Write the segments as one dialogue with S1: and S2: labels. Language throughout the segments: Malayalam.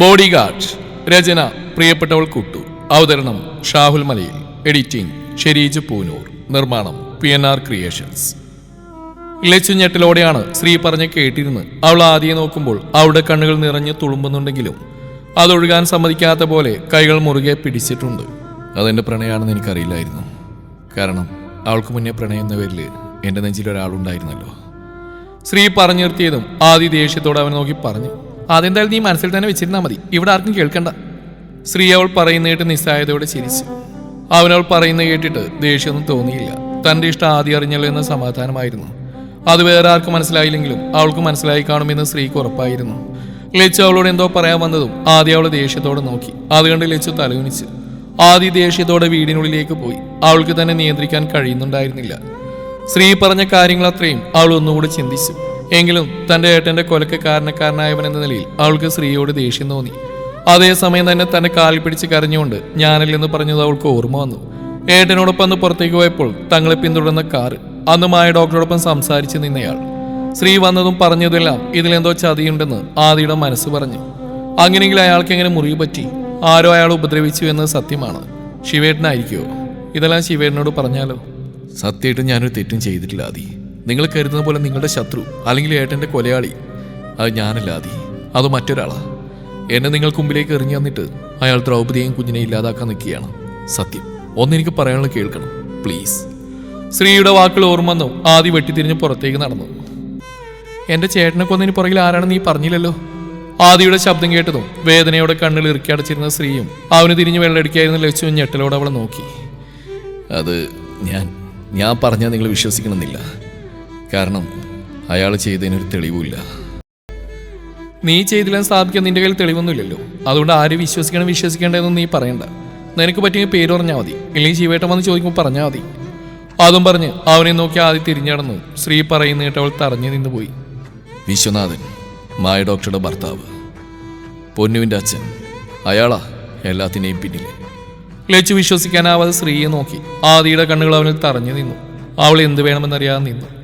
S1: ബോഡി ഗാർഡ് രചന പ്രിയപ്പെട്ടവൾ കുട്ടു. അവതരണം ഷാഹുൽ മലയിൽ. എഡിറ്റിംഗ് ഷെരീജ് പൂനൂർ. നിർമ്മാണം P N R creations. Lachu ഞെട്ടലോടെയാണ് Sree പറഞ്ഞ് കേട്ടിരുന്ന് അവൾ ആദ്യം നോക്കുമ്പോൾ അവളുടെ കണ്ണുകൾ നിറഞ്ഞ് തുളുമ്പുന്നുണ്ടെങ്കിലും അതൊഴുകാൻ സമ്മതിക്കാത്ത പോലെ കൈകൾ മുറുകെ പിടിച്ചിട്ടുണ്ട്. അതെന്റെ പ്രണയമാണെന്ന് എനിക്കറിയില്ലായിരുന്നു. കാരണം അവൾക്ക് മുന്നേ പ്രണയം എന്ന പേരിൽ എന്റെ നെഞ്ചിൽ ഒരാളുണ്ടായിരുന്നല്ലോ ശ്രീ പറഞ്ഞു നിർത്തിയതും ആദ്യ ദേഷ്യത്തോടെ അവൻ നോക്കി പറഞ്ഞു. അതെന്തായാലും നീ മനസ്സിൽ തന്നെ വെച്ചിരുന്നാൽ മതി. ഇവിടെ ആർക്കും കേൾക്കണ്ട. ശ്രീ അവൾ പറയുന്ന കേട്ട് നിസ്സായതയോടെ ചിരിച്ചു. അവനവൾ പറയുന്നത് പറയുന്ന കേട്ടിട്ട് ദേഷ്യമൊന്നും തോന്നിയില്ല. തന്റെ ഇഷ്ടം ആദ്യം അറിഞ്ഞല്ലോ എന്ന സമാധാനമായിരുന്നു. അത് വേറെ ആർക്കും മനസ്സിലായില്ലെങ്കിലും അവൾക്ക് മനസ്സിലായി കാണുമെന്ന് സ്ത്രീക്ക് ഉറപ്പായിരുന്നു. ലച്ചു അവളോട് എന്തോ പറയാൻ വന്നതും ആദ്യം അവൾ ദേഷ്യത്തോടെ നോക്കി. അതുകൊണ്ട് ലച്ചു തലകുനിച്ച്. ആദ്യ ദേഷ്യത്തോടെ വീടിനുള്ളിലേക്ക് പോയി. അവൾക്ക് തന്നെ നിയന്ത്രിക്കാൻ കഴിയുന്നുണ്ടായിരുന്നില്ല. സ്ത്രീ പറഞ്ഞ കാര്യങ്ങൾ അത്രയും അവൾ ഒന്നുകൂടി ചിന്തിച്ചു. എങ്കിലും തന്റെ ഏട്ടന്റെ കൊലക്ക് കാരണക്കാരനായവൻ എന്ന നിലയിൽ അവൾക്ക് ശ്രീയോട് ദേഷ്യം തോന്നി. അതേസമയം തന്നെ തന്റെ കാലിൽ പിടിച്ച് കരഞ്ഞുകൊണ്ട് ഞാനല്ലെന്ന് പറഞ്ഞത് അവൾക്ക് ഓർമ്മ വന്നു. ഏട്ടനോടൊപ്പം അന്ന് പുറത്തേക്ക് പോയപ്പോൾ തങ്ങളെ പിന്തുടർന്ന കാറ് അന്ന് മായ ഡോക്ടറോടൊപ്പം സംസാരിച്ച് നിന്നയാൾ. ശ്രീ വന്നതും പറഞ്ഞതെല്ലാം ഇതിലെന്തോ ചതിയുണ്ടെന്ന് ആദിയുടെ മനസ്സ് പറഞ്ഞു. അങ്ങനെയെങ്കിൽ അയാൾക്ക് എങ്ങനെ മുറിവ് പറ്റി? ആരോ അയാൾ ഉപദ്രവിച്ചു എന്നത് സത്യമാണ്. ശിവേട്ടനായിരിക്കുമോ ഇതെല്ലാം ശിവേട്ടനോട് പറഞ്ഞാലോ? സത്യമായിട്ട് ഞാനൊരു തെറ്റും ചെയ്തിട്ടില്ല ആദി. നിങ്ങൾ കരുതുന്ന പോലെ നിങ്ങളുടെ ശത്രു അല്ലെങ്കിൽ ഏട്ടന്റെ കൊലയാളി അത് ഞാനല്ല ആദി. അത് മറ്റൊരാളാ. എന്നെ നിങ്ങൾക്ക് മുമ്പിലേക്ക് എറിഞ്ഞു തന്നിട്ട് അയാൾ ദ്രൗപദിയെയും കുഞ്ഞിനെ ഇല്ലാതാക്കാൻ നിൽക്കുകയാണ്. സത്യം. ഒന്നെനിക്ക് പറയാനുള്ള കേൾക്കണം. പ്ലീസ് ശ്രീയുടെ വാക്കുകൾ ഓർമ്മ വന്നു. ആദ്യം വെട്ടിത്തിരിഞ്ഞ് പുറത്തേക്ക് നടന്നു. എന്റെ ചേട്ടനെ കൊന്നതിന് പുറകിൽ ആരാണെന്ന് നീ പറഞ്ഞില്ലല്ലോ? ആദിയുടെ ശബ്ദം കേട്ടതും വേദനയോടെ കണ്ണിൽ ഇറുക്കി അടച്ചിരുന്ന സ്ത്രീയും അവന് തിരിഞ്ഞ് വെള്ളടിക്കായിരുന്ന ലക്ഷ്യം ഞെട്ടലോടെ അവളെ നോക്കി. അത് ഞാൻ ഞാൻ പറഞ്ഞാൽ നിങ്ങൾ വിശ്വസിക്കണമെന്നില്ല. കാരണം അയാൾ ചെയ്തതിനൊരു തെളിവുമില്ല. നീ ചെയ്തില്ലെന്ന് സ്ഥാപിക്കാൻ നിന്റെ കയ്യിൽ തെളിവൊന്നുമില്ലല്ലോ. അതുകൊണ്ട് ആര് വിശ്വസിക്കണം വിശ്വസിക്കേണ്ടതെന്ന് നീ പറയണ്ട. നിനക്ക് പറ്റിയ പേര് പറഞ്ഞാൽ മതി. ഇല്ലെങ്കിൽ ശിവേട്ടൻ വന്ന് ചോദിക്കുമ്പോൾ പറഞ്ഞാൽ മതി. അതും പറഞ്ഞ് അവനെ നോക്കി ആദ്യം തിരിഞ്ഞടന്നു. ശ്രീ പറയുന്ന കേട്ട് അവൾ തറഞ്ഞു നിന്ന് പോയി വിശ്വനാഥൻ മായ ഡോക്ടറുടെ ഭർത്താവ്. പൊന്നുവിന്റെ അച്ഛൻ. അയാളാ എല്ലാത്തിനെയും പിന്നിൽ ലച്ചു വിശ്വസിക്കാനാവാതെ ശ്രീയെ നോക്കി. ആദിയുടെ കണ്ണുകൾ അവനിൽ തറഞ്ഞു നിന്നു. അവൾ എന്ത് വേണമെന്നറിയാതെ നിന്നു.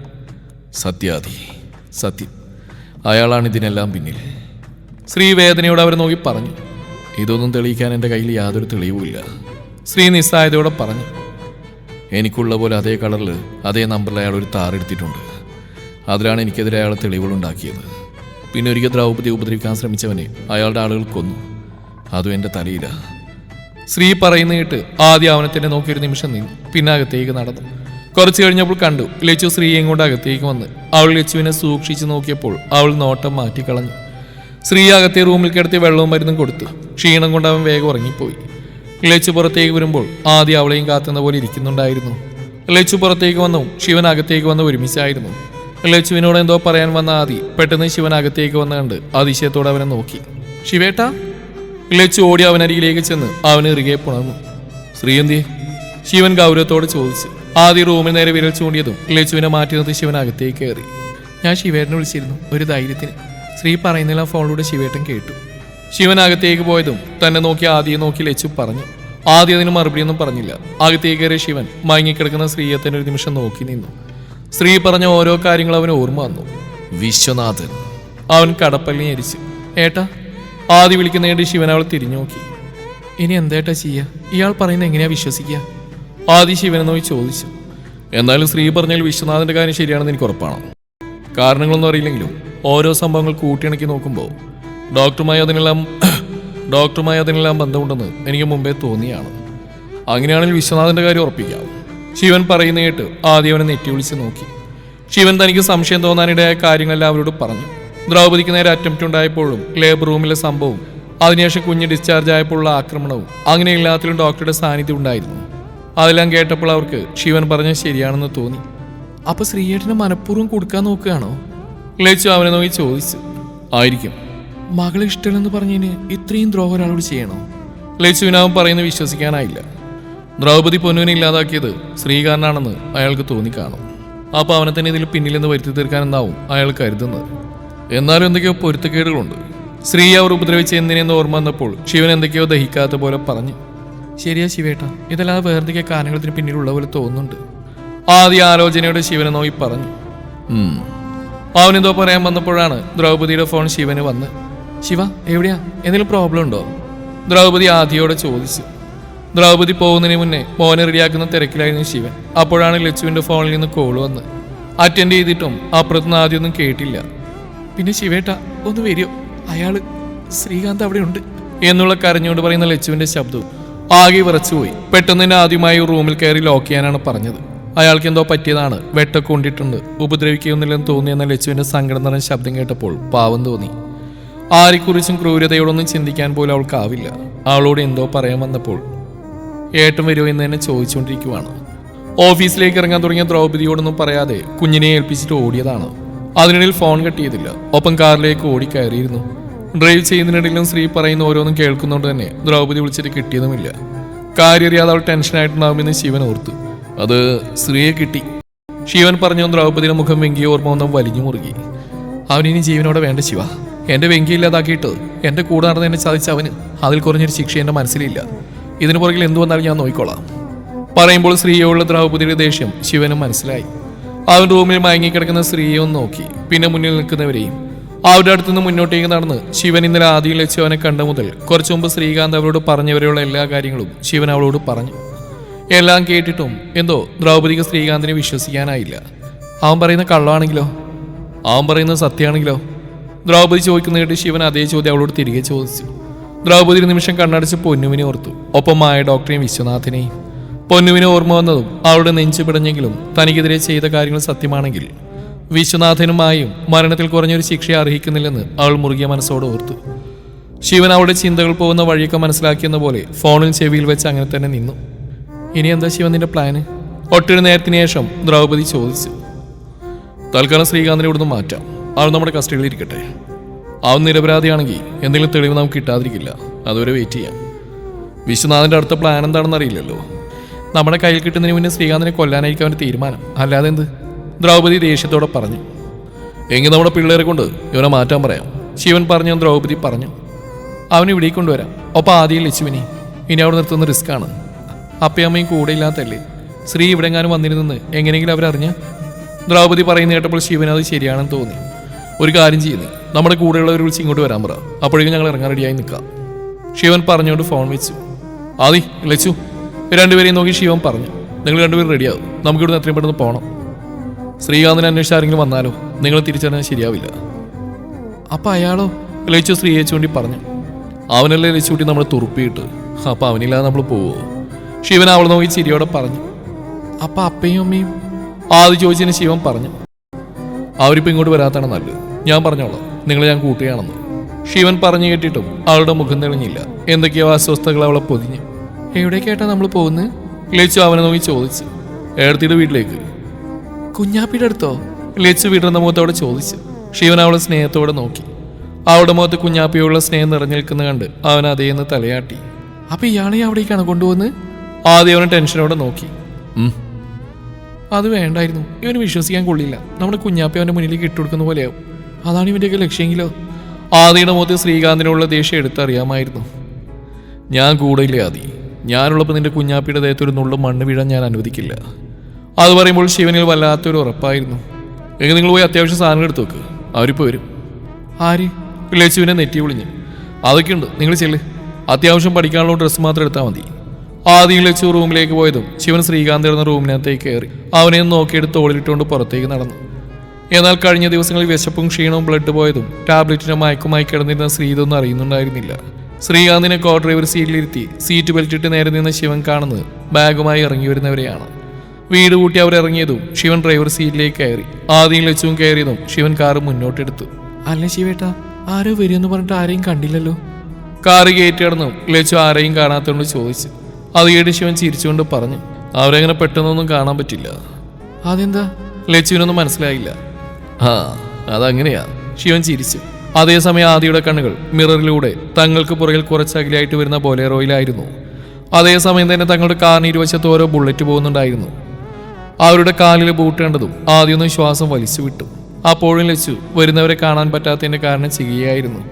S1: സത്യാദി. സത്യം. അയാളാണ് ഇതിനെല്ലാം പിന്നിൽ. ശ്രീ വേദനയോട് അവർ നോക്കി പറഞ്ഞു. ഇതൊന്നും തെളിയിക്കാൻ എന്റെ കയ്യിൽ യാതൊരു തെളിവുമില്ല. ശ്രീ നിസ്സായതയോടെ പറഞ്ഞു. എനിക്കുള്ള പോലെ അതേ കളറിൽ അതേ നമ്പറിൽ അയാൾ ഒരു താറെടുത്തിട്ടുണ്ട് അതിലാണ് എനിക്കെതിരെ അയാൾ തെളിവുകളുണ്ടാക്കിയത്. പിന്നെ ഒരിക്കൽ ദ്രൗപതി ഉപദ്രവിക്കാൻ ശ്രമിച്ചവനെ അയാളുടെ ആളുകൾ കൊന്നു. അതും എന്റെ തലയില. ശ്രീ പറയുന്ന കേട്ട് ആദ്യം അവനെ തന്നെ നോക്കി ഒരു നിമിഷം നിന്നു. പിന്നാകത്തേക്ക് നടന്നു. കുറച്ചു കഴിഞ്ഞപ്പോൾ കണ്ടു ലച്ചു ശ്രീയെയും കൊണ്ട് അകത്തേക്ക് വന്ന്. അവൾ ലച്ചുവിനെ സൂക്ഷിച്ചു നോക്കിയപ്പോൾ അവൾ നോട്ടം മാറ്റിക്കളഞ്ഞു. ശ്രീ അകത്തെ റൂമിൽ കിടത്തി വെള്ളവും മരുന്നും കൊടുത്തു. ക്ഷീണം കൊണ്ട് അവൻ വേഗം ഉറങ്ങിപ്പോയി. ലച്ചു പുറത്തേക്ക് വരുമ്പോൾ ആദ്യം അവളെയും കാത്തുന്ന പോലെ ഇരിക്കുന്നുണ്ടായിരുന്നു. ലച്ചു പുറത്തേക്ക് വന്നു ശിവൻ അകത്തേക്ക് വന്ന് ഒരുമിച്ചായിരുന്നു. ലച്ചുവിനോട് എന്തോ പറയാൻ വന്ന ആദി പെട്ടെന്ന് ശിവൻ അകത്തേക്ക് വന്ന് കണ്ട് അതിശയത്തോടെ അവനെ നോക്കി. ശിവേട്ട? ലച്ചു ഓടി അവനരികിലേക്ക് ചെന്ന് അവന് ഇറുകെ പുണർന്നു. ശ്രീയന്തി ശിവൻ ഗൗരവത്തോട് ചോദിച്ചു. ആദ്യ റൂമിൽ നേരെ വിരൽ ചൂണ്ടിയതും ലച്ചുവിനെ മാറ്റി നിർത്തി ശിവൻ അകത്തേക്ക് കയറി. ഞാൻ ശിവേട്ടനെ വിളിച്ചിരുന്നു ഒരു ധൈര്യത്തിന്. സ്ത്രീ പറയുന്നില്ല ഫോണിലൂടെ ശിവേട്ടൻ കേട്ടു. ശിവൻ അകത്തേക്ക് പോയതും തന്നെ നോക്കി ആദ്യം നോക്കി ലച്ചു പറഞ്ഞു. ആദ്യം അതിന് മറുപടിയൊന്നും പറഞ്ഞില്ല. അകത്തേക്ക് കയറിയ ശിവൻ മയങ്ങിക്കിടക്കുന്ന സ്ത്രീയെ തന്നെ ഒരു നിമിഷം നോക്കി നിന്നു. സ്ത്രീ പറഞ്ഞ ഓരോ കാര്യങ്ങളും അവന് ഓർമ്മ വന്നു. വിശ്വനാഥൻ. അവൻ കടപ്പല്ലി ഞരിച്ചു. ഏട്ടാ ആദ്യ വിളിക്കുന്നതിന് ശിവൻ അവൾ തിരിഞ്ഞു നോക്കി. ഇനി എന്തേട്ടാ ചെയ്യുക ഇയാൾ പറയുന്നത് എങ്ങനെയാ വിശ്വസിക്കുക? ആദ്യ ശിവനെ നോക്കി ചോദിച്ചു. എന്നാലും ശ്രീ പറഞ്ഞാൽ വിശ്വനാഥന്റെ കാര്യം ശരിയാണെന്ന് എനിക്ക് ഉറപ്പാണ്. കാരണങ്ങളൊന്നും അറിയില്ലെങ്കിലും ഓരോ സംഭവങ്ങൾ കൂട്ടിയിണക്കി നോക്കുമ്പോൾ ഡോക്ടറുമായി അതിനെല്ലാം ഡോക്ടറുമായി അതിനെല്ലാം ബന്ധമുണ്ടെന്ന് എനിക്ക് മുമ്പേ തോന്നിയാണ്. അങ്ങനെയാണെങ്കിൽ വിശ്വനാഥന്റെ കാര്യം ഉറപ്പിക്കാം. ശിവൻ പറയുന്ന കേട്ട് ആദ്യം അവനെ നെറ്റി വിളിച്ച് നോക്കി. ശിവൻ തനിക്ക് സംശയം തോന്നാനിടയായ കാര്യങ്ങളെല്ലാം അവരോട് പറഞ്ഞു. ദ്രൗപദിക്ക് നേരെ അറ്റംപ്റ്റ് ഉണ്ടായപ്പോഴും ലേബർ റൂമിലെ സംഭവവും അതിനുശേഷം കുഞ്ഞ് ഡിസ്ചാർജ് ആയപ്പോഴുള്ള ആക്രമണവും അങ്ങനെ എല്ലാത്തിലും ഡോക്ടറുടെ സാന്നിധ്യം ഉണ്ടായിരുന്നു. അതെല്ലാം കേട്ടപ്പോൾ അവർക്ക് ശിവൻ പറഞ്ഞത് ശരിയാണെന്ന് തോന്നി. അപ്പൊ ശ്രീയേട്ടന് മനഃപൂർവം കൊടുക്കാൻ നോക്കുകയാണോ? ലച്ചു അവനെ നോക്കി ചോദിച്ചു. ആയിരിക്കും. മകളെ ഇഷ്ടമല്ലെന്ന് പറഞ്ഞതിന് ഇത്രയും ദ്രോഹം ഒരാളോട് ചെയ്യണോ? ലച്ചുവിനാവും പറയുന്നത് വിശ്വസിക്കാനായില്ല. ദ്രൗപദി പൊന്നുവിനെ ഇല്ലാതാക്കിയത് ശ്രീകാരനാണെന്ന് അയാൾക്ക് തോന്നിക്കാണും. അപ്പൊ അവനെ തന്നെ ഇതിൽ പിന്നിലെന്ന് വരുത്തി തീർക്കാനെന്നാവും അയാൾ കരുതുന്നത്. എന്നാലും എന്തൊക്കെയോ പൊരുത്തക്കേടുകളുണ്ട്. ശ്രീ അവർ ഉപദ്രവിച്ച എന്തിനെന്ന് ഓർമ്മ വന്നപ്പോൾ ശിവൻ എന്തൊക്കെയോ ദഹിക്കാത്ത പോലെ പറഞ്ഞു. ശരിയാ ശിവേട്ട. ഇതല്ലാതെ വേർതിക്കെ കാരണത്തിന് പിന്നിലുള്ള പോലെ തോന്നുന്നുണ്ട്. ആദ്യ ആലോചനയോടെ ശിവനെ നോക്കി പറഞ്ഞു. അവനെന്തോ പറയാൻ വന്നപ്പോഴാണ് ദ്രൗപതിയുടെ ഫോൺ ശിവന് വന്ന് ശിവ എവിടെയാ? എന്തെങ്കിലും പ്രോബ്ലം ഉണ്ടോ? ദ്രൗപതി ആദ്യയോടെ ചോദിച്ചു. ദ്രൗപതി പോകുന്നതിന് മുന്നേ മോനെ റെഡിയാക്കുന്ന തിരക്കിലായിരുന്നു ശിവൻ. അപ്പോഴാണ് ലച്ചുവിന്റെ ഫോണിൽ നിന്ന് കോൾ വന്ന് അറ്റൻഡ് ചെയ്തിട്ടും അപ്പുറത്തുനിന്ന് ആദ്യമൊന്നും കേട്ടില്ല. പിന്നെ ശിവേട്ട ഒന്ന് വരുമോ അയാൾ ശ്രീകാന്ത് അവിടെ ഉണ്ട് എന്നുള്ള കരഞ്ഞുകൊണ്ട് പറയുന്ന ലച്ചുവിന്റെ ശബ്ദവും ആകെ വിറച്ചുപോയി. പെട്ടെന്ന് തന്നെ ആദ്യമായി റൂമിൽ കയറി ലോക്ക് ചെയ്യാനാണ് പറഞ്ഞത്. അയാൾക്ക് എന്തോ പറ്റിയതാണ്. വെട്ടൊക്കെ കൊണ്ടിട്ടുണ്ട്. ഉപദ്രവിക്കുന്നില്ലെന്ന് തോന്നിയെന്ന ലച്ചുവിന്റെ സങ്കടം നിറഞ്ഞ ശബ്ദം കേട്ടപ്പോൾ പാവം തോന്നി. ആരെക്കുറിച്ചും ക്രൂരതയോടൊന്നും ചിന്തിക്കാൻ പോലും അവൾക്കാവില്ല അവളോട് എന്തോ പറയാൻ വന്നപ്പോൾ ഏട്ടൻ വരുമോ എന്ന് തന്നെ ചോദിച്ചുകൊണ്ടിരിക്കുവാണ്. ഓഫീസിലേക്ക് ഇറങ്ങാൻ തുടങ്ങിയ ദ്രൗപദിയോടൊന്നും പറയാതെ കുഞ്ഞിനെ ഏൽപ്പിച്ചിട്ട് ഓടിയതാണ്. അതിനിടയിൽ ഫോൺ കട്ടിയതില്ല ഒപ്പം കാറിലേക്ക് ഓടിക്കയറിയിരുന്നു. ഡ്രൈവ് ചെയ്യുന്നതിനിടയിലും സ്ത്രീ പറയുന്ന ഓരോന്നും കേൾക്കുന്നതുകൊണ്ട് തന്നെ ദ്രൗപദി വിളിച്ചിട്ട് കിട്ടിയതുമില്ല. കാര്യം അറിയാതെ അവൾ ടെൻഷനായിട്ടുണ്ടാവുമെന്ന് ശിവൻ ഓർത്തു. അത് സ്ത്രീയെ കിട്ടി. ശിവൻ പറഞ്ഞു ദ്രൗപദിയുടെ മുഖം വെങ്കിയ ഓർമ്മ ഒന്നും വലിഞ്ഞു മുറുകി. അവനിനി ജീവനോടെ വേണ്ട ശിവ. എന്റെ വെങ്കി ഇല്ലാതാക്കിയിട്ട് എന്റെ കൂടെ നടന്ന് എന്നെ ചതിച്ച അവന് അതിൽ കുറഞ്ഞൊരു ശിക്ഷ എന്റെ മനസ്സിലില്ല. ഇതിനു പുറകിൽ എന്തു വന്നാലും ഞാൻ നോക്കിക്കോളാം. പറയുമ്പോൾ സ്ത്രീയോടുള്ള ദ്രൗപദിയുടെ ദേഷ്യം ശിവനും മനസ്സിലായി. അവൻ റൂമിൽ മയങ്ങിക്കിടക്കുന്ന സ്ത്രീയെ ഒന്ന് നോക്കി. പിന്നെ മുന്നിൽ നിൽക്കുന്നവരെയും അവരുടെ അടുത്തുനിന്ന് മുന്നോട്ടേക്ക് നടന്ന് ശിവൻ ഇന്നലെ ആദ്യം വെച്ച് അവനെ കണ്ട മുതൽ കുറച്ചു മുമ്പ് ശ്രീകാന്ത് അവരോട് പറഞ്ഞവരെയുള്ള എല്ലാ കാര്യങ്ങളും ശിവൻ അവളോട് പറഞ്ഞു. എല്ലാം കേട്ടിട്ടും എന്തോ ദ്രൗപദിക്ക് ശ്രീകാന്തിനെ വിശ്വസിക്കാനായില്ല. അവൻ പറയുന്ന കള്ളമാണെങ്കിലോ അവൻ പറയുന്ന സത്യമാണെങ്കിലോ? ദ്രൗപദി ചോദിക്കുന്ന കേട്ട് ശിവൻ അതേ ചോദ്യം അവളോട് തിരികെ ചോദിച്ചു. ദ്രൗപദി ഒരു നിമിഷം കണ്ണടച്ച് പൊന്നുവിനെ ഓർത്തു. ഒപ്പം മായ ഡോക്ടറെയും വിശ്വനാഥിനെയും. പൊന്നുവിനെ ഓർമ്മ വന്നതും അവളുടെ നെഞ്ചു പിടഞ്ഞെങ്കിലും തനിക്കെതിരെ ചെയ്ത കാര്യങ്ങൾ സത്യമാണെങ്കിൽ വിശ്വനാഥനും മായും മരണത്തിൽ കുറഞ്ഞൊരു ശിക്ഷയെ അർഹിക്കുന്നില്ലെന്ന് അവൾ മുറുകിയ മനസ്സോട് ഓർത്തു. ശിവൻ അവളുടെ ചിന്തകൾ പോകുന്ന വഴിയൊക്കെ മനസ്സിലാക്കിയെന്ന പോലെ ഫോണിൽ ചെവിയിൽ വെച്ച് അങ്ങനെ തന്നെ നിന്നു. ഇനി എന്താ ശിവൻ നിന്റെ പ്ലാന്? ഒട്ടൊരു നേരത്തിന് ശേഷം ദ്രൗപദി ചോദിച്ചു. തൽക്കാലം ശ്രീകാന്തിനെ ഇവിടുന്ന് മാറ്റാം. അവൾ നമ്മുടെ കസ്റ്റഡിയിൽ ഇരിക്കട്ടെ. അവൻ നിരപരാധിയാണെങ്കിൽ എന്തെങ്കിലും തെളിവ് നമുക്ക് കിട്ടാതിരിക്കില്ല. അതുവരെ വെയിറ്റ് ചെയ്യാം. വിശ്വനാഥന്റെ അടുത്ത പ്ലാൻ എന്താണെന്ന് അറിയില്ലല്ലോ. നമ്മുടെ കയ്യിൽ കിട്ടുന്നതിന് മുന്നേ ശ്രീകാന്തിനെ കൊല്ലാനായിരിക്കും അവന്റെ തീരുമാനം. അല്ലാതെ എന്ത്? ദ്രൗപദി ദേഷ്യത്തോടെ പറഞ്ഞു എങ്കിൽ നമ്മുടെ പിള്ളേരെ കൊണ്ട് ഇവനെ മാറ്റാൻ പറയാം. ശിവൻ പറഞ്ഞു ദ്രൗപദി പറഞ്ഞു അവൻ ഇവിടെ കൊണ്ടുവരാം. ഒപ്പം ആദ്യം ലച്ചുവിനെ. ഇനി അവിടെ നിർത്തുന്ന റിസ്ക് ആണ്. അപ്പയമ്മയും കൂടെ ഇല്ലാത്തല്ലേ? ശ്രീ ഇവിടെങ്ങാനും വന്നിരുന്നെന്ന് എങ്ങനെയെങ്കിലും അവരറിഞ്ഞ ദ്രൗപദി പറയുന്ന കേട്ടപ്പോൾ ശിവൻ അത് ശരിയാണെന്ന് തോന്നി. ഒരു കാര്യം ചെയ്യുന്നു. നമ്മുടെ കൂടെയുള്ളവർ വിളിച്ച് ഇങ്ങോട്ട് വരാൻ പറ. അപ്പോഴേക്കും ഞങ്ങൾ ഇറങ്ങാൻ റെഡിയായി നിൽക്കാം. ശിവൻ പറഞ്ഞുകൊണ്ട് ഫോൺ വെച്ചു. ആദി ലച്ചു. രണ്ടുപേരെയും നോക്കി ശിവൻ പറഞ്ഞു നിങ്ങൾ രണ്ടുപേരും റെഡിയാവും. നമുക്കിവിടുന്ന് എത്രയും പെട്ടെന്ന് പോകണം ശ്രീകാന്തിനെ അന്വേഷിച്ച് ആരെങ്കിലും വന്നാലോ? നിങ്ങൾ തിരിച്ചറിഞ്ഞാൽ ശരിയാവില്ല. അപ്പൊ അയാളോ? ലച്ചു ശ്രീയെ ചൂണ്ടി പറഞ്ഞു. അവനല്ലേ ലച്ചുട്ടി നമ്മൾ തുറുപ്പിയിട്ട്? അപ്പൊ അവനില്ലാതെ നമ്മൾ പോവോ? ശിവൻ അവൾ നോക്കി ചിരിയോടെ പറഞ്ഞു. അപ്പൊ അപ്പയും അമ്മയും ആദ്യം ചോദിച്ചതിന് ശിവൻ പറഞ്ഞു. അവരിപ്പോ ഇങ്ങോട്ട് വരാത്താണ് നല്ലത്. ഞാൻ പറഞ്ഞോളാം. നിങ്ങളെ ഞാൻ കൂട്ടുകയാണെന്ന്. ശിവൻ പറഞ്ഞു കേട്ടിട്ടും അവളുടെ മുഖം തെളിഞ്ഞില്ല. എന്തൊക്കെയോ അസ്വസ്ഥകൾ അവളെ പൊതിഞ്ഞു. എവിടേക്കായിട്ടാ നമ്മൾ പോകുന്നത്? ലച്ചു അവനെ നോക്കി ചോദിച്ചു. എടുത്തിട്ട് വീട്ടിലേക്ക്. കുഞ്ഞാപ്പിയുടെ അടുത്തോ? ലച്ചു വിടർന്ന മുഖത്തോടെ ചോദിച്ചു. ശിവൻ അവളെ സ്നേഹത്തോടെ നോക്കി. അവളുടെ മുഖത്ത് കുഞ്ഞാപ്പിയോടുള്ള സ്നേഹം നിറഞ്ഞു നിൽക്കുന്ന കണ്ട് അവൻ അതേന്ന് തലയാട്ടി. അപ്പൊ ഇയാളെ അവിടേക്കാണ് കൊണ്ടുപോകുന്നത്? ആദ്യം അവനെ ടെൻഷനോടെ നോക്കി. അത് വേണ്ടായിരുന്നു. ഇവന് വിശ്വസിക്കാൻ കൊള്ളില്ല. നമ്മുടെ കുഞ്ഞാപ്പി അവന്റെ മുന്നിലേക്ക് ഇട്ടുകൊടുക്കുന്ന പോലെയാവും. അതാണ് ഇവന്റെയൊക്കെ ലക്ഷ്യമെങ്കിലോ? ആദിയുടെ മുഖത്ത് ശ്രീകാന്തിനുള്ള ദേഷ്യം എടുത്തറിയാമായിരുന്നു. ഞാൻ കൂടെയില്ലേ ആദി. ഞാനുള്ളപ്പോൾ നിന്റെ കുഞ്ഞാപ്പിയുടെ ദേഹത്തൊരു നുള്ളും മണ്ണ് വീഴാൻ ഞാൻ അനുവദിക്കില്ല. അത് പറയുമ്പോൾ ശിവനിൽ വല്ലാത്തൊരു ഉറപ്പായിരുന്നു. എങ്കിൽ നിങ്ങൾ പോയി അത്യാവശ്യം സാധനങ്ങൾ എടുത്തു വെക്ക്. അവരിപ്പോൾ വരും. ആര്? ലച്ചുവിനെ നെറ്റി വിളിഞ്ഞു. അതൊക്കെയുണ്ട് നിങ്ങൾ ചെല്ല്. അത്യാവശ്യം പഠിക്കാനുള്ള ഡ്രസ്സ് മാത്രം എടുത്താൽ മതി. ആദ്യം ലച്ചു റൂമിലേക്ക് പോയതും ശിവൻ ശ്രീകാന്ത് ഇടുന്ന റൂമിനകത്തേക്ക് കയറി. അവനെ നോക്കിയെടുത്ത് തോളിലിട്ടുകൊണ്ട് പുറത്തേക്ക് നടന്നു. എന്നാൽ കഴിഞ്ഞ ദിവസങ്ങളിൽ വിശപ്പും ക്ഷീണവും ബ്ലഡ് പോയതും ടാബ്ലറ്റിന്റെ മയക്കുമായി കിടന്നിരുന്ന ശ്രീതൊന്നും അറിയുന്നുണ്ടായിരുന്നില്ല. ശ്രീകാന്തിനെ കോ ഡ്രൈവർ സീറ്റിലിരുത്തി സീറ്റ് ബെൽറ്റ് ഇട്ട് നേരെ നിന്ന് ശിവൻ കാണുന്നത് ബാഗുമായി ഇറങ്ങി വരുന്നവരെയാണ്. വീട് കൂട്ടി അവരിറങ്ങിയതും ശിവൻ ഡ്രൈവർ സീറ്റിലേക്ക് കയറി. ആദ്യം ലക്ഷവും കയറിയതും ശിവൻ കാറ് മുന്നോട്ടെടുത്തു. അല്ല ശിവേട്ടാ ആരോ വരുമെന്ന് പറഞ്ഞിട്ട് ആരെയും കണ്ടില്ലല്ലോ. കാറ് കയറ്റി കിടന്നു. ലച്ചു ആരെയും കാണാത്തതുകൊണ്ട് ചോദിച്ചു. അത് കേട്ട് ശിവൻ ചിരിച്ചുകൊണ്ട് പറഞ്ഞു അവരങ്ങനെ പെട്ടെന്നൊന്നും കാണാൻ പറ്റില്ല. അതെന്താ? ലച്ചുവിനൊന്നും മനസ്സിലായില്ല. ആ അതങ്ങനെയാ. ശിവൻ ചിരിച്ചു. അതേസമയം ആദിയുടെ കണ്ണുകൾ മിററിലൂടെ തങ്ങൾക്ക് പുറകിൽ കുറച്ചകലെയായിട്ട് വരുന്ന ബൊലേറോയിലായിരുന്നു. അതേസമയം തന്നെ തങ്ങളുടെ കാറിന് ഇരുവശത്ത് ഓരോ ബുള്ളറ്റ് പോകുന്നുണ്ടായിരുന്നു. അവരുടെ കാലിൽ ബൂട്ടേണ്ടതും ആദ്യമൊന്നും ശ്വാസം വലിച്ചു വിട്ടു. അപ്പോഴും ലച്ചു വരുന്നവരെ കാണാൻ പറ്റാത്തതിന്റെ കാരണം ചെയ്യുകയായിരുന്നു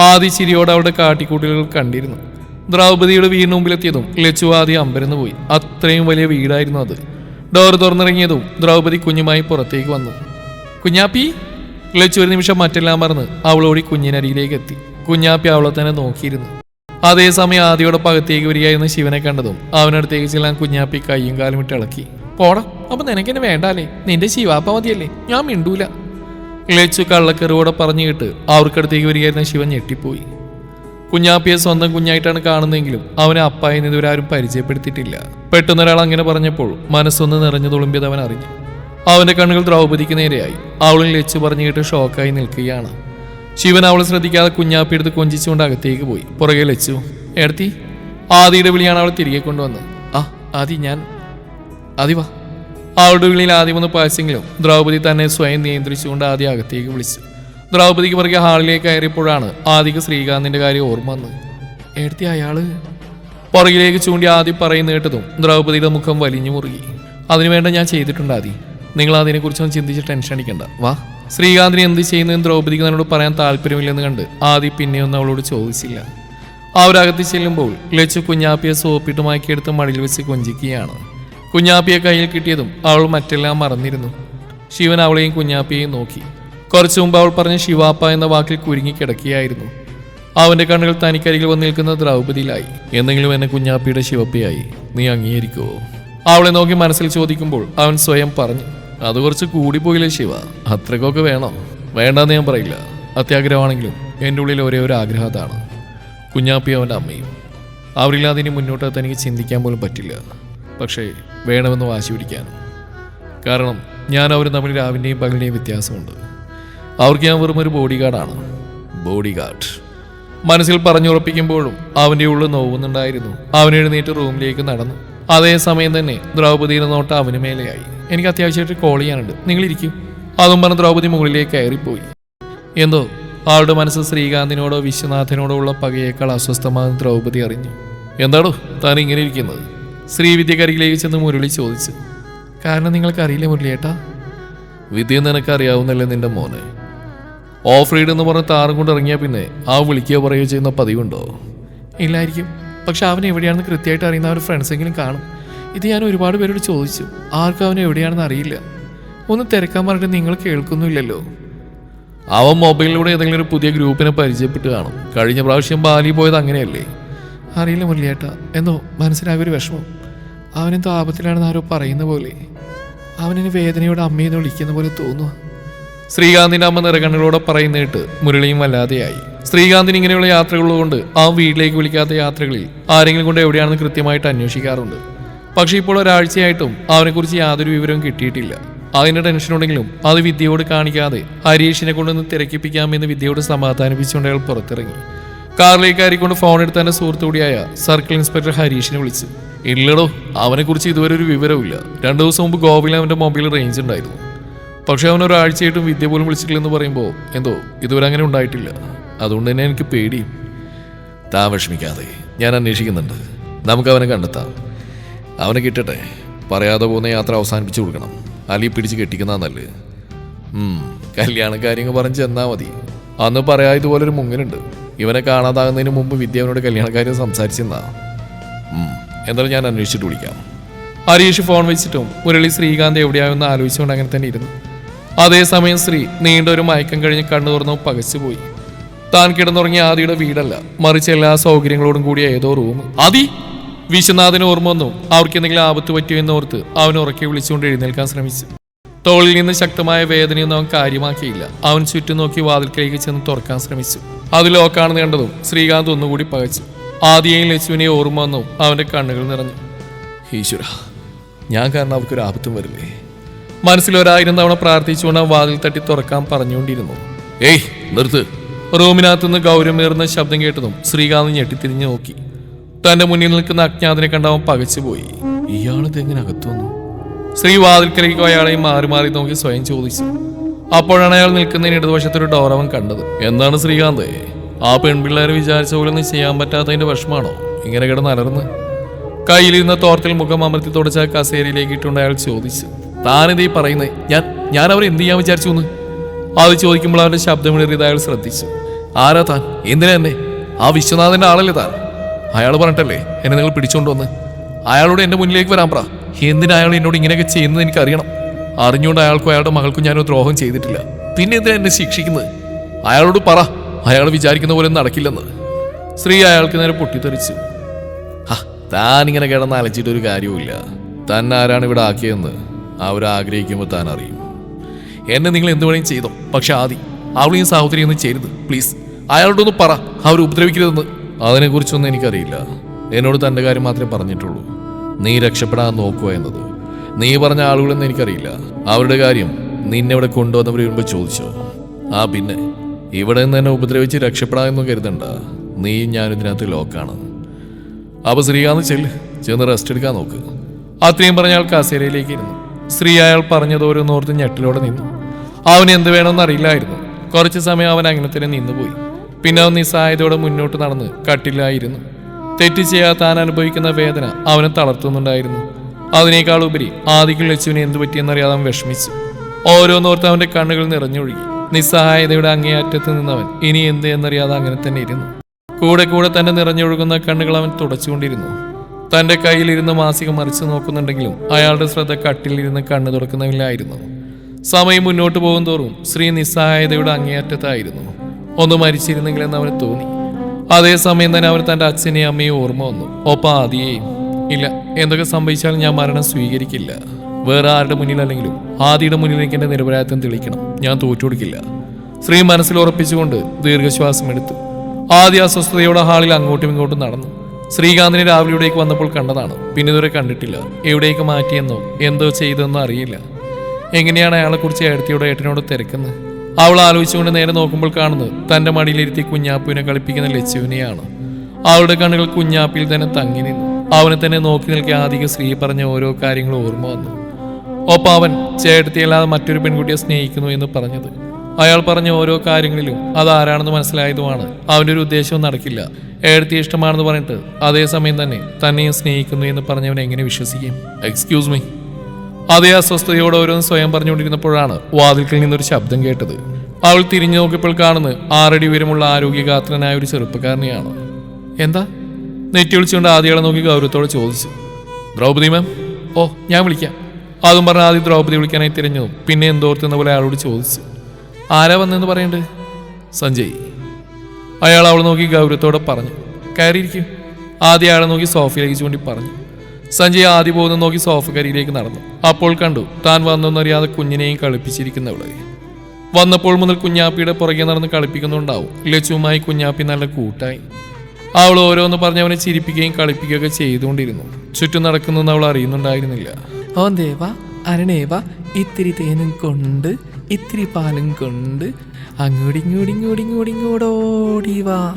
S1: ആദി ചിരിയോടെ അവരുടെ കാട്ടിക്കൂട്ടലുകൾ കണ്ടിരുന്നു. ദ്രൗപതിയുടെ വീടിന് മുമ്പിലെത്തിയതും ലച്ചു ആദ്യം അമ്പരന്ന് പോയി. അത്രയും വലിയ വീടായിരുന്നു അത്. ഡോർ തുറന്നിറങ്ങിയതും ദ്രൗപതി കുഞ്ഞുമായി പുറത്തേക്ക് വന്നു. കുഞ്ഞാപ്പി? ലച്ചു ഒരു നിമിഷം മറ്റെല്ലാം മറന്ന് അവളോടി കുഞ്ഞിനരിയിലേക്ക് എത്തി. കുഞ്ഞാപ്പി അവളെ തന്നെ നോക്കിയിരുന്നു. അതേസമയം ആദ്യയോടെ പകത്തേക്ക് വരികയായിരുന്ന ശിവനെ കണ്ടതും അവനടുത്തേക്ക് ചെല്ലാൻ കുഞ്ഞാപ്പി കൈയും കാലും ഇട്ട് ഇളക്കി. പോടാ അപ്പൊ നിനക്കെന്നെ വേണ്ടാലേ? നിന്റെ ശിവാപ്പ മതിയല്ലേ? ഞാൻ മിണ്ടൂല. ഇളച്ചു കള്ളക്കെറിവോടെ പറഞ്ഞു കേട്ട് അവർക്കടുത്തേക്ക് വരികയായിരുന്ന ശിവൻ ഞെട്ടിപ്പോയി. കുഞ്ഞാപ്പിയെ സ്വന്തം കുഞ്ഞായിട്ടാണ് കാണുന്നതെങ്കിലും അവനെ അപ്പായി ഇതുവരെ ആരും പരിചയപ്പെടുത്തിയിട്ടില്ല. പെട്ടെന്നൊരാൾ അങ്ങനെ പറഞ്ഞപ്പോൾ മനസ്സൊന്ന് നിറഞ്ഞു തുളുമ്പിയത് അവൻ അറിഞ്ഞു. അവന്റെ കണ്ണുകൾ ദ്രൗപദിക്ക് നേരെയായി. അവളിൽ ലച്ചു പറഞ്ഞു കേട്ട് ഷോക്കായി നിൽക്കുകയാണ്. ശിവൻ അവളെ ശ്രദ്ധിക്കാതെ കുഞ്ഞാപ്പി എടുത്ത് കൊഞ്ചിച്ചുകൊണ്ട് അകത്തേക്ക് പോയി. പുറകെ ലച്ചു എടുത്തി ആദിയുടെ വിളിയാണ് അവൾ തിരികെ കൊണ്ടുവന്നത്. ആ ആദി ഞാൻ ആദി വാ. അവളുടെ ആദ്യം ഒന്ന് പായസെങ്കിലും ദ്രൗപദി തന്നെ സ്വയം നിയന്ത്രിച്ചുകൊണ്ട് ആദ്യം അകത്തേക്ക് വിളിച്ചു. ദ്രൗപദിക്ക് പുറകെ ഹാളിലേക്ക് കയറിയപ്പോഴാണ് ആദിക്ക് ശ്രീകാന്തിന്റെ കാര്യം ഓർമ്മ വന്നത്. എടുത്തി അയാൾ? പുറകിലേക്ക് ചൂണ്ടി ആദ്യം പറയുന്ന കേട്ടതും ദ്രൗപദിയുടെ മുഖം വലിഞ്ഞു മുറുകി. അതിനുവേണ്ട ഞാൻ ചെയ്തിട്ടുണ്ട് ആദി. നിങ്ങൾ അതിനെക്കുറിച്ചൊന്നും ചിന്തിച്ച് ടെൻഷൻ അടിക്കണ്ട. വാ. ശ്രീകാന്തിന് എന്ത് ചെയ്യുന്നതെന്ന് ദ്രൗപദിക്ക് എന്നോട് പറയാൻ താല്പര്യമില്ലെന്ന് കണ്ട് ആദി പിന്നെയൊന്നും അവളോട് ചോദിച്ചില്ല. അവരകത്ത് ചെല്ലുമ്പോൾ ലച്ചു കുഞ്ഞാപ്പിയെ സോപ്പിട്ട് മാക്കിയെടുത്ത് മടിയിൽ വെച്ച് കൊഞ്ചിക്കുകയാണ്. കുഞ്ഞാപ്പിയെ കയ്യിൽ കിട്ടിയതും അവൾ മറ്റെല്ലാം മറന്നിരുന്നു. ശിവൻ അവളെയും കുഞ്ഞാപ്പിയെയും നോക്കി. കുറച്ചു മുമ്പ് അവൾ പറഞ്ഞ ശിവാപ്പ എന്ന വാക്കിൽ കുരുങ്ങിക്കിടക്കുകയായിരുന്നു അവന്റെ കണ്ണുകൾ തനിക്കരികിൽ വന്ന് നിൽക്കുന്ന ദ്രൗപതിയിലായി. എന്തെങ്കിലും എന്നെ കുഞ്ഞാപ്പിയുടെ ശിവപ്പയായി നീ അംഗീകരിക്കുവോ? അവളെ നോക്കി മനസ്സിൽ ചോദിക്കുമ്പോൾ അവൻ സ്വയം പറഞ്ഞു അത് കുറച്ച് കൂടിപ്പോയില്ലേ ശിവ അത്രക്കൊക്കെ വേണോ? വേണ്ടെന്ന് ഞാൻ പറയില്ല. അത്യാഗ്രഹമാണെങ്കിലും എന്റെ ഉള്ളിൽ ഒരേ ഒരു ആഗ്രഹം അതാണ്. കുഞ്ഞാപ്പി അവന്റെ അമ്മയും. അവരില്ലാതെ ഇനി മുന്നോട്ട് തനിക്ക് ചിന്തിക്കാൻ പോലും പറ്റില്ല. പക്ഷേ വേണമെന്ന് വാശി പിടിക്കാനും. കാരണം ഞാൻ അവർ തമ്മിൽ രാവിന്റെയും പകലിന്റെയും വ്യത്യാസമുണ്ട്. അവർക്ക് ഞാൻ വെറും ഒരു ബോഡി ഗാർഡാണ് ബോഡി ഗാർഡ് മനസ്സിൽ പറഞ്ഞുറപ്പിക്കുമ്പോഴും അവന്റെ ഉള്ളിൽ നോവുന്നുണ്ടായിരുന്നു. അവൻ എഴുന്നേറ്റ് റൂമിലേക്ക് നടന്നു. അതേസമയം തന്നെ ദ്രൗപതിയുടെ നോട്ട് അവന് മേലെയായി. എനിക്ക് അത്യാവശ്യമായിട്ട് കോൾ ചെയ്യാനുണ്ട്. നിങ്ങളിരിക്കും. അതും പറഞ്ഞ് ദ്രൗപദി മുകളിലേക്ക് കയറിപ്പോയി. എന്തോ ആളുടെ മനസ്സ് ശ്രീകാന്തിനോടോ വിശ്വനാഥനോടോ ഉള്ള പകയേക്കാൾ അസ്വസ്ഥമാകുന്ന ദ്രൗപദി അറിഞ്ഞു. എന്താണോ താൻ ഇങ്ങനെ ഇരിക്കുന്നത്? ശ്രീവിദ്യക്കരികിലേക്ക് ചെന്ന് മുരളി ചോദിച്ചു കാരണം നിങ്ങൾക്കറിയില്ല മുരളിയേട്ടാ? വിദ്യ നിനക്കറിയാവുന്നല്ലേ നിന്റെ മോനെ. ഓഫ് റൈഡ് എന്ന് പറഞ്ഞ് താറും കൊണ്ട് ഇറങ്ങിയാൽ പിന്നെ ആ വിളിക്കുകയോ പറയുകയോ ചെയ്യുന്ന പതിവുണ്ടോ? ഇല്ലായിരിക്കും. പക്ഷെ അവൻ എവിടെയാണെന്ന് കൃത്യമായിട്ട് അറിയുന്ന അവരുടെ ഫ്രണ്ട്സെങ്കിലും കാണും. ഇത് ഞാൻ ഒരുപാട് പേരോട് ചോദിച്ചു ആർക്കും അവൻ എവിടെയാണെന്ന് അറിയില്ല. ഒന്ന് തിരക്കാൻ പറഞ്ഞിട്ട് നിങ്ങൾ കേൾക്കുന്നില്ലല്ലോ അവൻ മൊബൈലിലൂടെ ഏതെങ്കിലും ഒരു പുതിയ ഗ്രൂപ്പിനെ പരിചയപ്പെട്ട് കാണും. കഴിഞ്ഞ പ്രാവശ്യം ബാലി പോയത് അങ്ങനെയല്ലേ? അറിയില്ല മുല്ലിയേട്ട എന്തോ മനസ്സിലാകെ ഒരു വിഷമം. അവനെന്തോ ആപത്തിലാണെന്ന് ആരോ പറയുന്ന പോലെ. അവനെന്നെ വേദനയോടെ അമ്മയെന്ന് വിളിക്കുന്ന പോലെ തോന്നുക ശ്രീകാന്തിന്റെ അമ്മ നിറകണ്ണുകളോടെ പറയുന്ന കേട്ട് മുരളിയും വല്ലാതെയായി. ശ്രീകാന്തിന് ഇങ്ങനെയുള്ള യാത്രകളുള്ളതുകൊണ്ട് ആ വീട്ടിലേക്ക് വിളിക്കാത്ത യാത്രകളിൽ ആരെങ്കിലും കൊണ്ട് എവിടെയാണെന്ന് കൃത്യമായിട്ട് അന്വേഷിക്കാറുണ്ട്. പക്ഷേ ഇപ്പോൾ ഒരാഴ്ചയായിട്ടും അവനെക്കുറിച്ച് യാതൊരു വിവരവും കിട്ടിയിട്ടില്ല. അതിന്റെ ടെൻഷനുണ്ടെങ്കിലും അത് വിദ്യയോട് കാണിക്കാതെ ഹരീഷിനെ കൊണ്ടൊന്ന് തിരക്കിപ്പിക്കാമെന്ന് വിദ്യയോട് സമാധാനിപ്പിച്ചുകൊണ്ട് അയാൾ പുറത്തിറങ്ങി. കാറിലേക്ക് കയറിക്കൊണ്ട് ഫോൺ എടുത്ത എന്റെ സുഹൃത്തുകൂടിയായ സർക്കിൾ ഇൻസ്പെക്ടർ ഹരീഷിനെ വിളിച്ചു. ഇല്ലടോ അവനെക്കുറിച്ച് ഇതുവരെ ഒരു വിവരവുമില്ല. രണ്ടു ദിവസം മുമ്പ് ഗോവയിൽ അവന്റെ മൊബൈൽ റേഞ്ച് ഉണ്ടായിരുന്നു. പക്ഷെ അവൻ ഒരാഴ്ചയായിട്ടും വിദ്യ പോലും വിളിച്ചിട്ടില്ലെന്ന് പറയുമ്പോൾ എന്തോ ഇതുവരെ അങ്ങനെ ഉണ്ടായിട്ടില്ല. അതുകൊണ്ട് തന്നെ എനിക്ക് പേടിയും താൻ വിഷമിക്കാതെ ഞാൻ അന്വേഷിക്കുന്നുണ്ട്. നമുക്ക് അവനെ കണ്ടെത്താം. അവനെ കിട്ടട്ടെ. പറയാതെ പോകുന്ന യാത്ര അവസാനിപ്പിച്ചു കൊടുക്കണം. അലി പിടിച്ച് കെട്ടിക്കുന്നതല്ല കല്യാണ കാര്യങ്ങൾ പറഞ്ഞ് ചെന്നാൽ മതി. അന്ന് പറയാ ഇതുപോലൊരു മുങ്ങനുണ്ട്. ഇവനെ കാണാതാകുന്നതിന് മുമ്പ് വിദ്യ അവനോട് കല്യാണക്കാര്യം സംസാരിച്ചെന്നാ. എന്തായാലും ഞാൻ അന്വേഷിച്ചിട്ട് വിളിക്കാം. ഹരീഷ് ഫോൺ വെച്ചിട്ടും മുരളി ശ്രീകാന്ത് എവിടെയാവുമെന്ന് ആലോചിച്ചുകൊണ്ട് അങ്ങനെ തന്നെ ഇരുന്നു. അതേസമയം ശ്രീ നീണ്ട ഒരു മയക്കം കഴിഞ്ഞ് കണ്ണു തുറന്നു പകച്ചുപോയി താൻ കിടന്നുറങ്ങിയ ആദിയുടെ വീടല്ല മറിച്ച് എല്ലാ സൗകര്യങ്ങളോടും കൂടിയ ഏതോ റൂം. ആദി വിശ്വനാഥന് ഓർമ്മ വന്നു. അവർക്ക് എന്തെങ്കിലും ആപത്ത് പറ്റിയോ എന്നോർത്ത് അവൻ ഉറക്കി വിളിച്ചുകൊണ്ട് എഴുന്നേൽക്കാൻ ശ്രമിച്ചു. തോളിൽ നിന്ന് ശക്തമായ വേദനയൊന്നും അവൻ കാര്യമാക്കിയില്ല. അവൻ ചുറ്റും നോക്കി വാതിൽക്കലേക്ക് ചെന്ന് തുറക്കാൻ ശ്രമിച്ചു. അത് ലോക്കാണെന്ന് കണ്ടതും ശ്രീകാന്ത് ഒന്നുകൂടി പകച്ചു. ആദ്യയും ലക്ഷ്മിനെ ഓർമ്മ വന്നു അവന്റെ കണ്ണുകൾ നിറഞ്ഞു. ഈശ്വര ഞാൻ കാരണം അവർക്കൊരു ആപത്തും വരില്ലേ? മനസ്സിൽ ഒരായിരം തവണ പ്രാർത്ഥിച്ചുകൊണ്ട് ആ വാതിൽ തട്ടി തുറക്കാൻ പറഞ്ഞുകൊണ്ടിരുന്നു. ഏയ് നിർത്ത്. റൂമിനകത്തുനിന്ന് ഗൗരവമേറുന്ന ശബ്ദം കേട്ടതും ശ്രീകാന്ത് ഞെട്ടിത്തിരിഞ്ഞു നോക്കി. തന്റെ മുന്നിൽ നിൽക്കുന്ന അജ്ഞാതനെ കണ്ട് അവൻ പകച്ചുപോയി ഇയാളിത് എങ്ങനെ അകത്തു വന്നു ശ്രീ വാതിൽക്കലേക്ക് അയാളെയും മാറി മാറി നോക്കി സ്വയം ചോദിച്ചു. അപ്പോഴാണ് അയാൾ നിൽക്കുന്നതിന് ഇടതുവശത്തൊരു ഡോറവൻ കണ്ടത്. എന്താണ് ശ്രീകാന്ത്? ആ പെൺപിള്ളേരെ വിചാരിച്ച പോലെ ഒന്നും ചെയ്യാൻ പറ്റാത്തതിന്റെ വിഷമാണോ? ഇങ്ങനെ കിടന്ന് അലർന്ന് കയ്യിലിരുന്ന തോർത്തിൽ മുഖം അമർത്തി തുടച്ച കസേരയിലേക്ക് ഇട്ടുകൊണ്ട് അയാൾ ചോദിച്ചു താനെന്തീ പറയുന്നത് ഞാൻ ഞാൻ അവർ എന്ത് ചെയ്യാൻ വിചാരിച്ചു എന്ന് അത് ചോദിക്കുമ്പോൾ അവന്റെ ശബ്ദമിളറിയത് അയാൾ ശ്രദ്ധിച്ചു. ആരാ താൻ? എന്തിനാ എന്നെ? ആ വിശ്വനാഥന്റെ ആളല്ലേ താൻ? അയാൾ പറഞ്ഞിട്ടല്ലേ എന്നെ നിങ്ങൾ പിടിച്ചോണ്ട് വന്ന്. അയാളോട് എന്റെ മുന്നിലേക്ക് വരാൻ പറ. എന്തിനാ അയാൾ എന്നോട് ഇങ്ങനെയൊക്കെ ചെയ്യുന്നത് എനിക്ക് അറിയണം അറിഞ്ഞുകൊണ്ട് അയാൾക്കും അയാളുടെ മകൾക്കും ഞാനൊരു ദ്രോഹം ചെയ്തിട്ടില്ല. പിന്നെ എന്തിനാ എന്നെ ശിക്ഷിക്കുന്നത്? അയാളോട് പറ. അയാൾ വിചാരിക്കുന്ന പോലെ നടക്കില്ലെന്ന്. സ്ത്രീ അയാൾക്ക് നേരെ പൊട്ടിത്തെറിച്ചു. "ഹ, താൻ ഇങ്ങനെ കിടന്ന് അലച്ചിട്ടൊരു കാര്യവുമില്ല. തന്നെ ആരാണ് ഇവിടെ ആക്കിയതെന്ന് അവരാഗ്രഹിക്കുമ്പോൾ താൻ അറിയും. എന്നെ നിങ്ങൾ എന്ത് വേണമെങ്കിലും ചെയ്തോ. പക്ഷെ ആദ്യം അവളെയും സഹോദരിയൊന്നും ചെയ്യരുത്. പ്ലീസ് അയാളോടൊന്ന് പറ. അവർ ഉപദ്രവിക്കരുതെന്ന്. അതിനെക്കുറിച്ചൊന്നും എനിക്കറിയില്ല. എന്നോട് തന്റെ കാര്യം മാത്രമേ പറഞ്ഞിട്ടുള്ളൂ. നീ രക്ഷപ്പെടാൻ നോക്കുക എന്നത്. നീ പറഞ്ഞ ആളുകളെന്ന് എനിക്കറിയില്ല. അവരുടെ കാര്യം നിന്നെ ഇവിടെ കൊണ്ടുവന്നവർ വരുമ്പോൾ ചോദിച്ചോ. ആ പിന്നെ. ഇവിടെ നിന്ന് എന്നെ ഉപദ്രവിച്ച് രക്ഷപ്പെടാമെന്ന് കരുതണ്ട. നീ ഞാൻ ഇതിനകത്ത് ലോക്കാണ്. അപ്പൊ ശ്രീകാന്ത് ചെല്ല്. ചെന്ന് റെസ്റ്റ് എടുക്കാൻ നോക്ക്. അത്രയും പറഞ്ഞ അയാൾ കസേരയിലേക്ക് ഇരുന്നു. ശ്രീ അയാൾ പറഞ്ഞത് ഓരോന്നോർത്ത് ഞെട്ടിലോടെ നിന്നു. അവന് എന്ത് വേണമെന്ന് അറിയില്ലായിരുന്നു. കുറച്ച് സമയം അവൻ അങ്ങനെ തന്നെ നിന്നുപോയി. പിന്നെ അവൻ നിസ്സഹായതയോടെ മുന്നോട്ട് നടന്ന് കട്ടിലായിരുന്നു. തെറ്റ് ചെയ്യാൻ താൻ അനുഭവിക്കുന്ന വേദന അവനെ തളർത്തുന്നുണ്ടായിരുന്നു. അതിനേക്കാൾ ഉപരി ആദിക്ക് ലച്ചുവിന് എന്തു പറ്റിയെന്നറിയാതെ അവൻ വിഷമിച്ചു. ഓരോന്നോർത്ത് അവന്റെ കണ്ണുകൾ നിറഞ്ഞൊഴുകി. നിസ്സഹായതയുടെ അങ്ങേയറ്റത്ത് നിന്നവൻ ഇനി എന്ത് എന്നറിയാതെ അങ്ങനെ തന്നെ ഇരുന്നു. കൂടെ കൂടെ തന്നെ നിറഞ്ഞൊഴുകുന്ന കണ്ണുകൾ അവൻ തുടച്ചുകൊണ്ടിരുന്നു. തന്റെ കയ്യിലിരുന്ന് മാസിക മറിച്ചു നോക്കുന്നുണ്ടെങ്കിലും അയാളുടെ ശ്രദ്ധ കട്ടിലിരുന്ന് കണ്ണു തുറക്കുന്നതിലായിരുന്നു സമയം മുന്നോട്ട് പോകും തോറും ശ്രീ നിസ്സഹായതയുടെ അങ്ങേയറ്റത്തായിരുന്നു. ഒന്ന് മരിച്ചിരുന്നെങ്കിലെന്ന് അവന് തോന്നി. അതേസമയം തന്നെ അവൻ തന്റെ അച്ഛനെയും അമ്മയും ഓർമ്മ വന്നു. ഒപ്പം ആദിയെയും. ഇല്ല എന്തൊക്കെ സംഭവിച്ചാലും ഞാൻ മരണം സ്വീകരിക്കില്ല. വേറെ ആരുടെ മുന്നിലല്ലെങ്കിലും ആദിയുടെ മുന്നിലേക്ക് എന്റെ നിരപരാധിത്വം തെളിയിക്കണം. ഞാൻ തോറ്റുകൊടുക്കില്ല ശ്രീ മനസ്സിൽ ഉറപ്പിച്ചുകൊണ്ട് ദീർഘശ്വാസം എടുത്തു. ആദ്യ അസ്വസ്ഥതയോടെ ഹാളിൽ അങ്ങോട്ടും ഇങ്ങോട്ടും നടന്നു. ശ്രീകാന്തിനെ രാവിലെ ഇവിടേക്ക് വന്നപ്പോൾ കണ്ടതാണ്. പിന്നെ ഇതുവരെ കണ്ടിട്ടില്ല. എവിടേക്ക് മാറ്റിയെന്നോ എന്തോ ചെയ്തെന്നോ അറിയില്ല. എങ്ങനെയാണ് അയാളെക്കുറിച്ച് ഏടത്തിയോട് ഏട്ടനോട് തിരക്കുന്നത്? അവൾ ആലോചിച്ചുകൊണ്ട് നേരെ നോക്കുമ്പോൾ കാണുന്നത് തന്റെ മടിയിലിരുത്തി കുഞ്ഞാപ്പുവിനെ കളിപ്പിക്കുന്ന ലച്ചുവിനെയാണ്. അവളുടെ കണ്ണുകൾ കുഞ്ഞാപ്പിൽ തന്നെ തങ്ങി നിന്നു. അവനെ തന്നെ നോക്കി നിൽക്കാൻ ആദിക സ്ത്രീ പറഞ്ഞ ഓരോ കാര്യങ്ങളും ഓർമ്മ വന്നു. ഒപ്പം അവൻ ചേട്ടത്തിയല്ലാതെ മറ്റൊരു പെൺകുട്ടിയെ സ്നേഹിക്കുന്നു എന്ന് പറഞ്ഞത്. അയാൾ പറഞ്ഞ ഓരോ കാര്യങ്ങളിലും അതാരാണെന്ന് മനസ്സിലായതുമാണ്. അവന്റെ ഒരു ഉദ്ദേശവും നടക്കില്ല. ഏടത്തി ഇഷ്ടമാണെന്ന് പറഞ്ഞിട്ട് അതേസമയം തന്നെ തന്നെയും സ്നേഹിക്കുന്നു എന്ന് പറഞ്ഞവൻ എങ്ങനെ വിശ്വസിക്കും? എക്സ്ക്യൂസ് മീ അതേ അസ്വസ്ഥതയോടെ ഓരോന്ന് സ്വയം പറഞ്ഞുകൊണ്ടിരുന്നപ്പോഴാണ് വാതിൽക്കിൽ നിന്നൊരു ശബ്ദം കേട്ടത്. അവൾ തിരിഞ്ഞു നോക്കിയപ്പോൾ കാണുന്നത് ആറടി ഉയരമുള്ള ആരോഗ്യകാത്രനായ ഒരു ചെറുപ്പക്കാരനെയാണ്. എന്താ? നെറ്റി വിളിച്ചുകൊണ്ട് ആദ്യയാളെ നോക്കി ഗൗരവത്തോടെ ചോദിച്ചു. ദ്രൗപദി മാം ഓ ഞാൻ വിളിക്കാം. അതും പറഞ്ഞ ആദ്യം ദ്രൗപദി വിളിക്കാനായി തിരഞ്ഞു. പിന്നെ എന്തോർത്തുന്ന പോലെ അയാളോട് ചോദിച്ചു. ആരാ വന്നെന്ന് പറയണ്ടേ? സഞ്ജയ്. അയാൾ അവൾ നോക്കി ഗൗരവത്തോടെ പറഞ്ഞു. കയറിയിരിക്കും. ആദ്യം അയാളെ നോക്കി സോഫയിലേക്ക് ചൂണ്ടി പറഞ്ഞു. സഞ്ജയ് ആദ്യം പോകുന്ന നോക്കി സോഫക്കരിയിലേക്ക് നടന്നു. അപ്പോൾ കണ്ടു താൻ വന്നൊന്നറിയാതെ കുഞ്ഞിനെയും കളിപ്പിച്ചിരിക്കുന്നവളെ വന്നപ്പോൾ മുതൽ കുഞ്ഞാപ്പിയുടെ പുറകെ നടന്ന് കളിപ്പിക്കുന്നുണ്ടാവും ലച്ചുവുമായി കുഞ്ഞാപ്പി നല്ല കൂട്ടായി. അവൾ ഓരോന്ന് പറഞ്ഞ് അവനെ ചിരിപ്പിക്കുകയും കളിപ്പിക്കുകയൊക്കെ ചെയ്തുകൊണ്ടിരുന്നു. ചുറ്റും നടക്കുന്നതെന്ന് അവൾ അറിയുന്നുണ്ടായിരുന്നില്ല.
S2: ഓ ദേവ അരണേവ ഇത്തിരി തേനും കൊണ്ട് ഇത്തിരി പാലും കൊണ്ട് അങ്ങോടിങ്ങോടിങ്ങോടിങ്ങോടിങ്ങോടോടി വാ.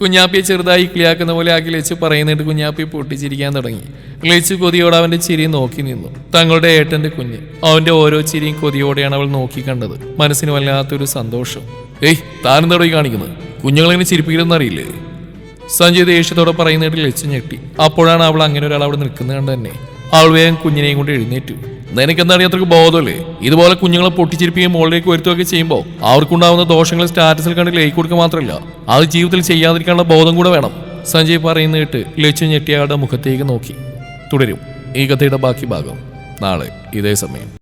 S1: കുഞ്ഞാപ്പിയെ ചെറുതായി കിളിയാക്കുന്ന പോലെ ആക്കി ലച്ചു പറയുന്നിട്ട് കുഞ്ഞാപ്പി പൊട്ടിച്ചിരിക്കാൻ തുടങ്ങി. ലച്ചു കൊതിയോടെ അവന്റെ ചിരി നോക്കി നിന്നു. തങ്ങളുടെ ഏട്ടന്റെ കുഞ്ഞ്. അവന്റെ ഓരോ ചിരിയും കൊതിയോടെയാണ് അവൾ നോക്കി കണ്ടത്. മനസ്സിന് വല്ലാത്തൊരു സന്തോഷം. ഏയ് താനെന്താടോ ഈ കാണിക്കുന്നത്? കുഞ്ഞുങ്ങളെങ്ങനെ ചിരിപ്പിക്കലെന്ന് അറിയില്ലേ സഞ്ജയ് ദേഷ്യത്തോടെ പറയുന്നതിൽ ലച്ച് ഞെട്ടി. അപ്പോഴാണ് അവൾ അങ്ങനെ ഒരാൾ അവിടെ നിൽക്കുന്നത് കണ്ട് തന്നെ. അവൾ വേഗം കുഞ്ഞിനെയും കൊണ്ട് എഴുന്നേറ്റു. നിനക്കെന്താണ് അത്രയ്ക്ക് ബോധമല്ലേ? ഇതുപോലെ കുഞ്ഞുങ്ങളെ പൊട്ടിച്ചിരിപ്പിക്കുകയും മുകളിലേക്ക് വരുത്തുകയൊക്കെ ചെയ്യുമ്പോൾ അവർക്കുണ്ടാവുന്ന ദോഷങ്ങൾ സ്റ്റാറ്റസിൽ കണ്ട് ലൈക്ക് കൊടുക്കുക മാത്രമല്ല അത് ജീവിതത്തിൽ ചെയ്യാതിരിക്കാനുള്ള ബോധം കൂടെ വേണം. സഞ്ജയ് പറയുന്ന കേട്ട് ലച്ചു ഞെട്ടി അയാളുടെ മുഖത്തേക്ക് നോക്കി. തുടരും. ഈ കഥയുടെ ബാക്കി ഭാഗം നാളെ ഇതേ സമയം.